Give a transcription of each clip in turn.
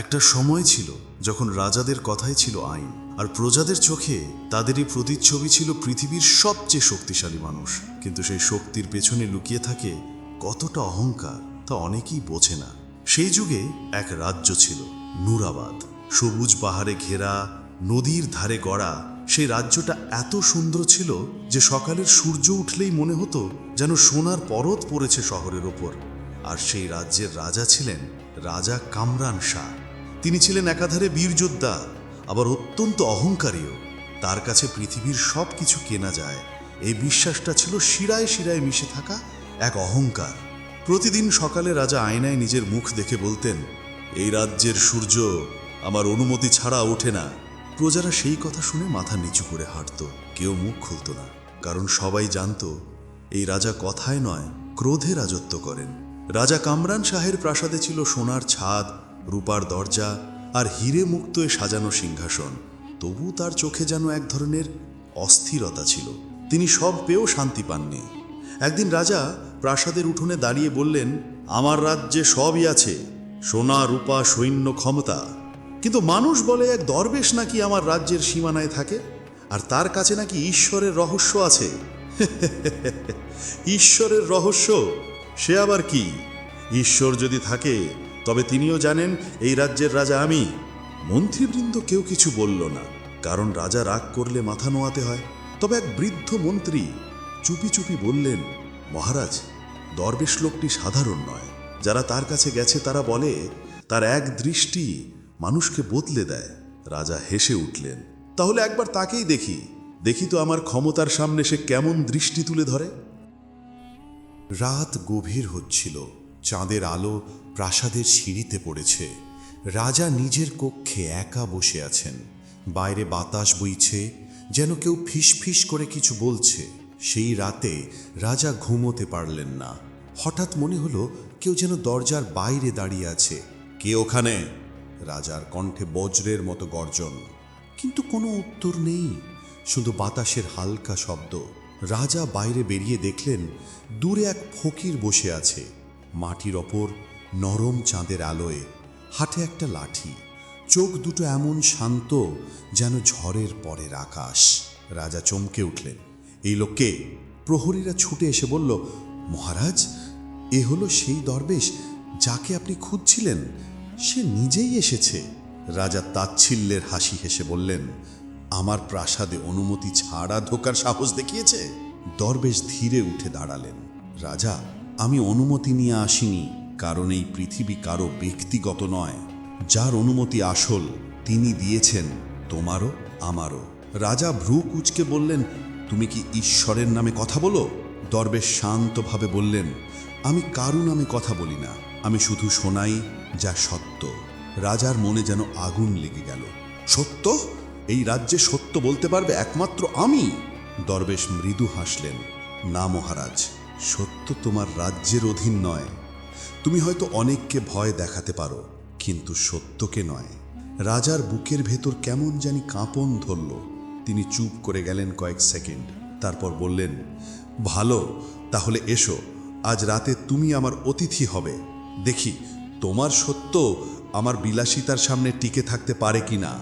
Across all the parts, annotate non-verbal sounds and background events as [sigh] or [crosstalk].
একটা সময় ছিল যখন রাজাদের কথাই ছিল আইন, আর প্রজাদের চোখে তাদেরই প্রতিচ্ছবি ছিল পৃথিবীর সবচেয়ে শক্তিশালী মানুষ। কিন্তু সেই শক্তির পেছনে লুকিয়ে থাকে কতটা অহংকার তা অনেকেই বোঝে না। সেই যুগে এক রাজ্য ছিল, নুরাবাদ। সবুজ পাহাড়ে ঘেরা, নদীর ধারে গড়া, সেই রাজ্যটা এত সুন্দর ছিল যে সকালের সূর্য উঠলেই মনে হতো যেন সোনার পরত পড়েছে শহরের ওপর। আর সেই রাজ্যের রাজা ছিলেন রাজা কামরান শাহ। তিনি ছিলেন একাধারে বীরযোদ্ধা আবার অত্যন্ত অহংকারীও। তার কাছে পৃথিবীর সব কিছু কেনা যায়। এই বিশ্বাসটা ছিল শিরায় শিরায় মিশে থাকা এক অহংকার। প্রতিদিন সকালে রাজা আয়নায় নিজের মুখ দেখে বলতেন, এই রাজ্যের সূর্য আমার অনুমতি ছাড়া ওঠে না। প্রজারা সেই কথা শুনে মাথা নিচু করে হাঁটত। কেউ মুখ খুলত না, কারণ সবাই জানতো, এই রাজা কথায় নয়, ক্রোধে রাজত্ব করেন। রাজা কামরান শাহের প্রাসাদে ছিল সোনার ছাদ রূপার দরজা আর হিরে মুক্তয়ে সাজানো সিংহাসন। তবু তার চোখে যেন এক ধরনের অস্থিরতা ছিল। তিনি সব পেয়েও শান্তি পাননি। একদিন রাজা প্রাসাদের উঠোনে দাঁড়িয়ে বললেন, আমার রাজ্যে সবই আছে। সোনা, রূপা, সৈন্য, ক্ষমতা। কিন্তু মানুষ বলে এক দরবেশ নাকি আমার রাজ্যের সীমানায় থাকে? আর তার কাছে নাকি ঈশ্বরের রহস্য আছে? [laughs] ঈশ্বরের রহস্য? সে আবার কি? ঈশ্বর যদি থাকে তবে তিনিও জানেন, এই রাজ্যের রাজা আমি। মন্ত্রীবৃন্দ কেউ কিছু বলল না, কারণ রাজা রাগ করলে মাথা নোয়াতে হয়। তবে এক বৃদ্ধ মন্ত্রী চুপি চুপি বললেন, মহারাজ, দরবেশ লোকটি সাধারণ নয়। যারা তার কাছে গেছে তারা বলে, তার এক দৃষ্টি মানুষকে বদলে দেয়। রাজা হেসে উঠলেন, তাহলে একবার তাকেই দেখি। দেখি তো আমার ক্ষমতার সামনে সে কেমন দৃষ্টি তুলে ধরে। রাত গভীর হচ্ছিল। চাঁদের আলো প্রাসাদের সিঁড়িতে পড়েছে। রাজা নিজের কক্ষে একা বসে আছেন। বাইরে বাতাস বইছে, যেন কেউ ফিসফিস করে কিছু বলছে। সেই রাতে রাজা ঘুমোতে পারলেন না। হঠাৎ মনে হলো কেউ যেন দরজার বাইরে দাঁড়িয়ে আছে। কে ওখানে? রাজার কণ্ঠে বজ্রের মতো গর্জন। কিন্তু কোনো উত্তর নেই। শুধু বাতাসের হালকা শব্দ। রাজা বাইরে বেরিয়ে দেখলেন, দূরে এক ফকির বসে আছে। মাটির ওপর নরম চাঁদের আলোয় হাতে একটা লাঠি। চোখ দুটো এমন শান্ত যেন ঝড়ের পরের আকাশ। রাজা চমকে উঠলেন। এই লোককে প্রহরীরা ছুটে এসে বলল, মহারাজ, এ হলো সেই দরবেশ যাকে আপনি খুঁজছিলেন? সে নিজেই এসেছে। রাজা তাচ্ছিল্যের হাসি হেসে বললেন, আমার প্রাসাদে অনুমতি ছাড়া ঢোকার সাহস দেখিয়েছে? দরবেশ ধীরে উঠে দাঁড়ালেন। রাজা আমি অনুমতি নিয়ে আসিনি, কারণ এই পৃথিবী কারও ব্যক্তিগত নয়। যার অনুমতি আসল, তিনি দিয়েছেন, তোমারও, আমারও। রাজা ভ্রু কুচকে বললেন, তুমি কি ঈশ্বরের নামে কথা বলো? দরবেশ শান্তভাবে বললেন, আমি কারু নামে কথা বলি না। আমি শুধু শোনাই যা সত্য। রাজার মনে যেন আগুন লেগে গেল। সত্য? এই রাজ্যে সত্য বলতে পারবে একমাত্র আমি? দরবেশ মৃদু হাসলেন, না মহারাজ। সত্য তোমার রাজ্যের অধীন নয়। তুমি হয়তো অনেককে ভয় দেখাতে পারো, কিন্তু সত্যকে নয়। রাজার বুকের ভেতর কেমন জানি কাঁপন ধরল। তিনি চুপ করে গেলেন কয়েক সেকেন্ড, তারপর বললেন, ভালো, তাহলে এসো, আজ রাতে তুমি আমার অতিথি হবে। দেখি, তোমার সত্য আমার বিলাসিতার সামনে টিকে থাকতে পারে কি না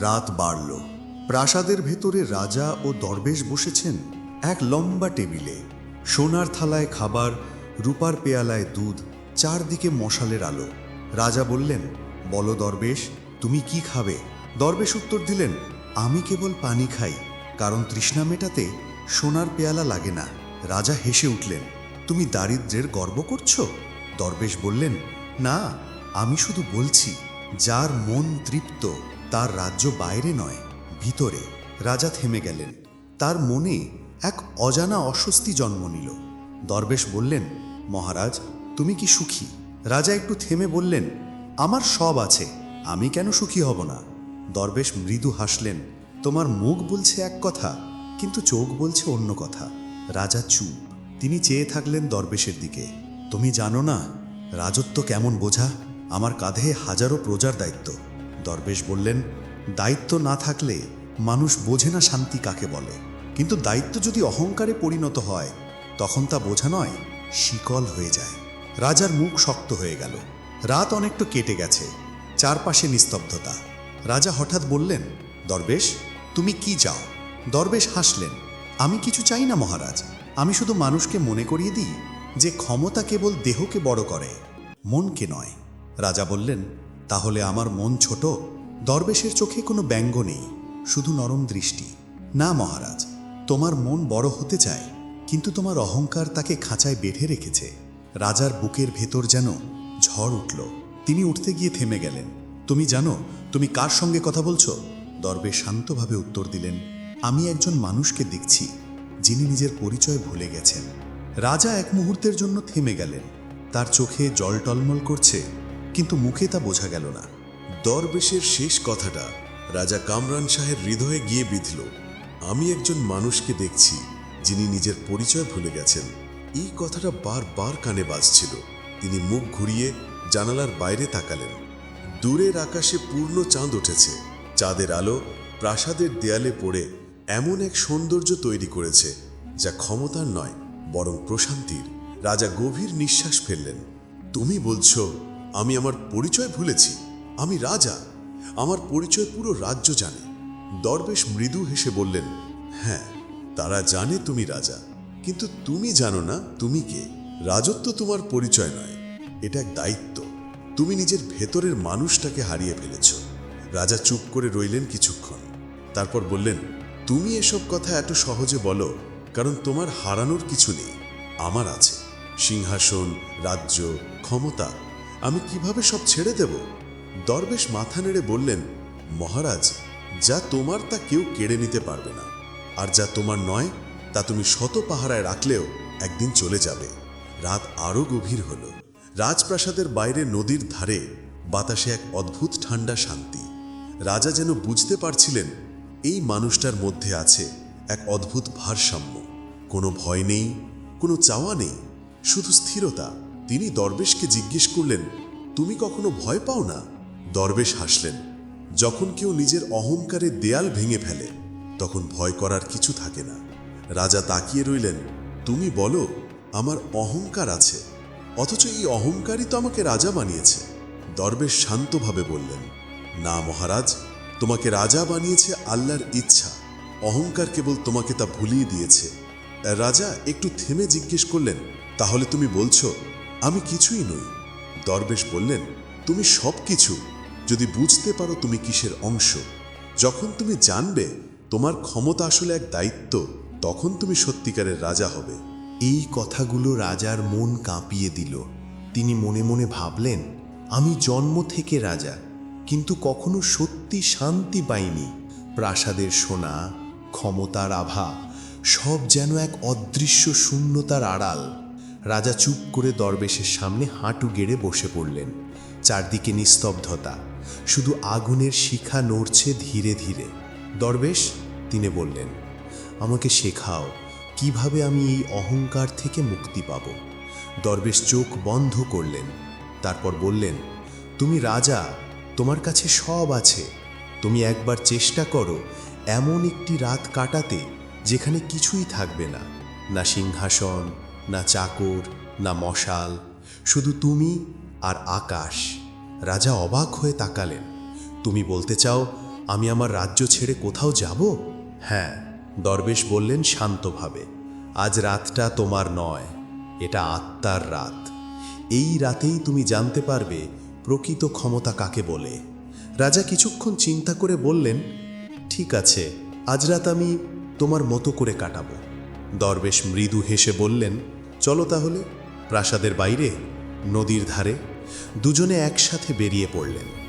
রাত বাড়ল। প্রাসাদের ভেতরে রাজা ও দরবেশ বসেছেন এক লম্বা টেবিলে। সোনার থালায় খাবার, রূপার পেয়ালায় দুধ, চারদিকে মশালের আলো। রাজা বললেন, বলো দরবেশ, তুমি কি খাবে? দরবেশ উত্তর দিলেন, আমি কেবল পানি খাই, কারণ তৃষ্ণা মেটাতে সোনার পেয়ালা লাগে না। রাজা হেসে উঠলেন, তুমি দারিদ্রের গর্ব করছ? দরবেশ বললেন, না, আমি শুধু বলছি, যার মন তৃপ্ত, তার রাজ্য বাইরে নয়, ভিতরে। রাজা থেমে গেলেন, তার মনে এক অজানা অস্বস্তি জন্ম নিল। দরবেশ বললেন, মহারাজ, তুমি কি সুখী? রাজা একটু থেমে বললেন, আমার সব আছে, আমি কেন সুখী হব না? দরবেশ মৃদু হাসলেন, তোমার মুখ বলছে এক কথা, কিন্তু চোখ বলছে অন্য কথা। রাজা চুপ, তিনি চেয়ে থাকলেন দরবেশের দিকে, তুমি জানো না, রাজত্ব কেমন বোঝা? আমার কাঁধে হাজারো প্রজার দায়িত্ব। দরবেশ বললেন, দায়িত্ব না থাকলে মানুষ বোঝে না শান্তি কাকে বলে? কিন্তু দায়িত্ব যদি অহংকারে পরিণত হয়, তখন তা বোঝা নয়, শিকল হয়ে যায়। রাজার মুখ শক্ত হয়ে গেল। রাত অনেকটা কেটে গেছে। চারপাশে নিস্তব্ধতা। রাজা হঠাৎ বললেন, দরবেশ, তুমি কি চাও? দরবেশ হাসলেন, আমি কিছু চাই না, মহারাজ। আমি শুধু মানুষকে মনে করিয়ে দিই যে ক্ষমতা কেবল দেহকে বড় করে, মনকে নয়। রাজা বললেন, তাহলে আমার মন ছোট। দরবেশের চোখে কোনো ব্যঙ্গ নেই, শুধু নরম দৃষ্টি। না, মহারাজ তোমার মন বড় হতে চায়, কিন্তু তোমার অহংকার তাকে খাঁচায় বেঁধে রেখেছে। রাজার বুকের ভেতর যেন ঝড় উঠল। তিনি উঠতে গিয়ে থেমে গেলেন। তুমি জানো, তুমি কার সঙ্গে কথা বলছো? দরবেশ শান্তভাবে উত্তর দিলেন, আমি একজন মানুষকে দেখছি, যিনি নিজের পরিচয় ভুলে গেছেন। রাজা এক মুহূর্তের জন্য থেমে গেলেন। তার চোখে জল টলমল করছে, কিন্তু মুখে তা বোঝা গেল না। দরবেশের শেষ কথাটা রাজা কামরান শাহের হৃদয়ে গিয়ে বিঁধল। আমি একজন মানুষকে দেখছি, যিনি নিজের পরিচয় ভুলে গেছেন। এই কথাটা বারবার কানে বাজছিল। তিনি মুখ ঘুরিয়ে জানালার বাইরে তাকালেন। দূরের আকাশে পূর্ণ চাঁদ উঠেছে। চাঁদের আলো প্রাসাদের দেয়ালে পড়ে এমন এক সৌন্দর্য তৈরি করেছে, যা ক্ষমতার নয়, বরং প্রশান্তির। রাজা গভীর নিঃশ্বাস ফেললেন। তুমি বলছো, আমি আমার পরিচয় ভুলেছি? আমি রাজা? আমার পরিচয় পুরো রাজ্য জানে। দরবেশ মৃদু হেসে বললেন হ্যাঁ তারা জানে তুমি রাজা। কিন্তু তুমি জানো না তুমি কে। রাজত্ব তোমার পরিচয় নয়, এটা এক দায়িত্ব। তুমি নিজের ভেতরের মানুষটাকে হারিয়ে ফেলেছ। রাজা চুপ করে রইলেন কিছুক্ষণ। তারপর বললেন, তুমি এসব কথা এত সহজে বলো, কারণ তোমার হারানোর কিছু নেই। আমার আছে। সিংহাসন, রাজ্য, ক্ষমতা। আমি কীভাবে সব ছেড়ে দেব? দরবেশ মাথা নেড়ে বললেন, মহারাজ যা তোমার তা কেউ কেড়ে নিতে পারবে না। আর যা তোমার নয়, তা তুমি শত পাহারায় রাখলেও একদিন চলে যাবে। রাত আরও গভীর হল। রাজপ্রাসাদের বাইরে নদীর ধারে বাতাসে এক অদ্ভুত ঠান্ডা শান্তি। রাজা যেন বুঝতে পারছিলেন, এই মানুষটার মধ্যে আছে এক অদ্ভুত ভারসাম্য। কোনো ভয় নেই, কোনো চাওয়া নেই, শুধু স্থিরতা। তিনি দরবেশকে জিজ্ঞেস করলেন, তুমি কখনো ভয় পাও না? দরবেশ হাসলেন যখন কেউ নিজের অহংকারে দেয়াল ভেঙে ফেলে, তখন ভয় করার কিছু থাকে না। রাজা তাকিয়ে রইলেন, তুমি বলো, আমার অহংকার আছে। অথচ এই অহংকারই তো আমাকে রাজা বানিয়েছে। দরবেশ শান্তভাবে বললেন, না মহারাজ, তোমাকে রাজা বানিয়েছে আল্লাহর ইচ্ছা। অহংকার কেবল তোমাকে তা ভুলিয়ে দিয়েছে। রাজা একটু থেমে জিজ্ঞেস করলেন, তাহলে তুমি বলছো, আমি কিছুই নই? দরবেশ বললেন, তুমি সব কিছু যদি বুঝতে পারো তুমি কিসের অংশ, যখন তুমি জানবে তোমার ক্ষমতা আসলে এক দায়িত্ব, তখন তুমি সত্যিকারের রাজা হবে। এই কথাগুলো রাজার মন কাঁপিয়ে দিল। তিনি মনে মনে ভাবলেন, আমি জন্ম থেকে রাজা, কিন্তু কখনো সত্যি শান্তি পাইনি। প্রাসাদের সোনা, ক্ষমতার আভা, সব যেন এক অদৃশ্য শূন্যতার আড়াল। রাজা চুপ করে দরবেশের সামনে হাঁটু গেড়ে বসে পড়লেন। চারদিকে নিস্তব্ধতা শুধু আগুনের শিখা নড়ছে ধীরে ধীরে। দরবেশ, তিনি বললেন, আমাকে শেখাও কীভাবে আমি এই অহংকার থেকে মুক্তি পাব। দরবেশ চোখ বন্ধ করলেন, তারপর বললেন, তুমি রাজা, তোমার কাছে সব আছে। তুমি একবার চেষ্টা করো এমন একটি রাত কাটাতে যেখানে কিছুই থাকবে না। না সিংহাসন, না চাকর, না মশাল, শুধু তুমি আর আকাশ। রাজা অবাক হয়ে তাকালেন। তুমি বলতে চাও, আমি আমার রাজ্য ছেড়ে কোথাও যাব? হ্যাঁ দরবেশ বললেন শান্তভাবে, আজ রাতটা তোমার নয়, এটা আত্মার রাত। এই রাতেই তুমি জানতে পারবে প্রকৃত ক্ষমতা কাকে বলে। রাজা কিছুক্ষণ চিন্তা করে বললেন, ঠিক আছে, আজ রাত আমি তোমার মতো করে কাটাবো। দরবেশ মৃদু হেসে বললেন, চলো তাহলে, প্রাসাদের বাইরে, নদীর ধারে। দুজনে একসাথে বেরিয়ে পড়লেন।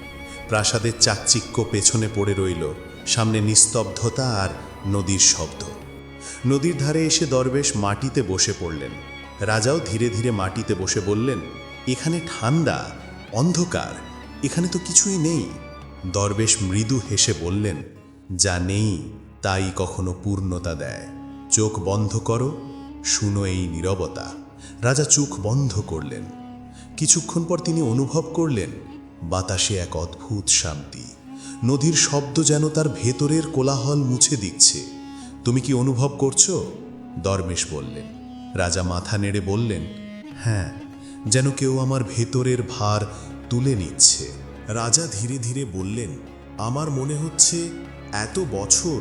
প্রাসাদের চাকচিক্য পেছনে পড়ে রইল সামনে নিস্তব্ধতা আর নদীর শব্দ। নদীর ধারে এসে দরবেশ মাটিতে বসে পড়লেন। রাজাও ধীরে ধীরে মাটিতে বসে বললেন, এখানে ঠান্ডা, অন্ধকার, এখানে তো কিছুই নেই। দরবেশ মৃদু হেসে বললেন, যা নেই, তাই কখনো পূর্ণতা দেয়। চোখ বন্ধ করো, শুনো এই নীরবতা। রাজা চোখ বন্ধ করলেন। কিছুক্ষণ পর তিনি অনুভব করলেন, বাতাসে এক অদ্ভুত শান্তি। নদীর শব্দ যেন তার ভেতরের কোলাহল মুছে দিচ্ছে। তুমি কি অনুভব করছ? দরমেশ বললেন। রাজা মাথা নেড়ে বললেন হ্যাঁ যেন কেউ আমার ভেতরের ভার তুলে নিচ্ছে। রাজা ধীরে ধীরে বললেন, আমার মনে হচ্ছে এত বছর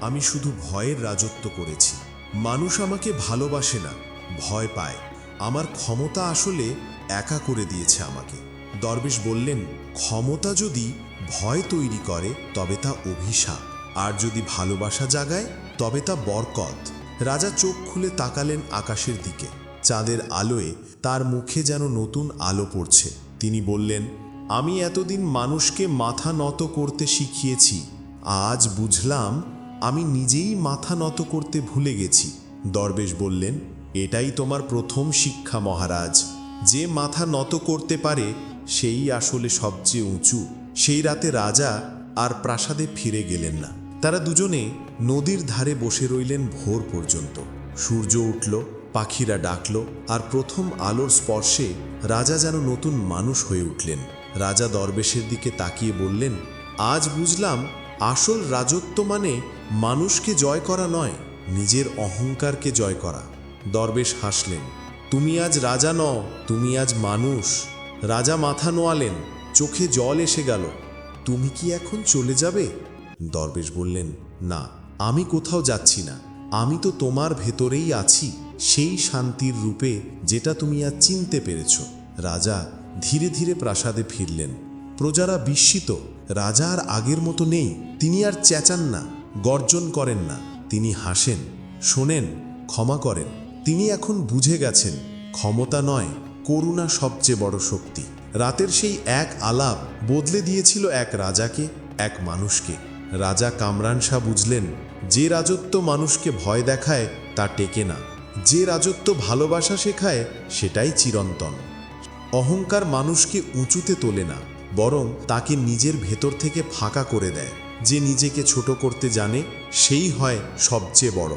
আমি শুধু ভয়ের রাজত্ব করেছি। মানুষ আমাকে ভালোবাসে না, ভয় পায়। আমার ক্ষমতা আসলে একা করে দিয়েছে আমাকে। দরবেশ বললেন, ক্ষমতা যদি ভয় তৈরি করে, তবে তা অভিশাপ। আর যদি ভালোবাসা জাগায়, তবে তা বরকত। রাজা চোখ খুলে তাকালেন আকাশের দিকে। চাঁদের আলোয় তার মুখে যেন নতুন আলো পড়ছে। তিনি বললেন, আমি এতদিন মানুষকে মাথা নত করতে শিখিয়েছি। আজ বুঝলাম, আমি নিজেই মাথা নত করতে ভুলে গেছি। দরবেশ বললেন, এটাই তোমার প্রথম শিক্ষা মহারাজ। যে মাথা নত করতে পারে, সেই আসলে সবচেয়ে উঁচু। সেই রাতে রাজা আর প্রাসাদে ফিরে গেলেন না। তারা দুজনে নদীর ধারে বসে রইলেন ভোর পর্যন্ত। সূর্য উঠল, পাখিরা ডাকল আর প্রথম আলোর স্পর্শে রাজা যেন নতুন মানুষ হয়ে উঠলেন। রাজা দরবেশের দিকে তাকিয়ে বললেন, আজ বুঝলাম, আসল রাজত্ব মানে মানুষকে জয় করা নয়, নিজের অহংকারকে জয় করা। দরবেশ হাসলেন তুমি আজ রাজা নও, তুমি আজ মানুষ। রাজা মাথা নোয়ালেন, চোখে জল এসে গেল। তুমি কি এখন চলে যাবে? দরবেশ বললেন, না, আমি কোথাও যাচ্ছি না। আমি তো তোমার ভেতরেই আছি, সেই শান্তির রূপে যেটা তুমি আজ চিনতে পেরেছ। রাজা ধীরে ধীরে প্রাসাদে ফিরলেন। প্রজারা বিস্মিত, রাজা আর আগের মতো নেই, তিনি আর চেঁচান না, গর্জন করেন না। তিনি হাসেন, শোনেন, ক্ষমা করেন। তিনি এখন বুঝে গেছেন, ক্ষমতা নয়, করুণা সবচেয়ে বড় শক্তি। রাতের সেই এক আলাপ বদলে দিয়েছিল এক রাজাকে, এক মানুষকে। রাজা কামরান শাহ বুঝলেন, যে রাজত্ব মানুষকে ভয় দেখায়, তা টেকে না। যে রাজত্ব ভালোবাসা শেখায়, সেটাই চিরন্তন। অহংকার মানুষকে উঁচুতে তোলে না, বরং তাকে নিজের ভেতর থেকে ফাঁকা করে দেয়। যে নিজেকে ছোট করতে জানে, সেই হয় সবচেয়ে বড়।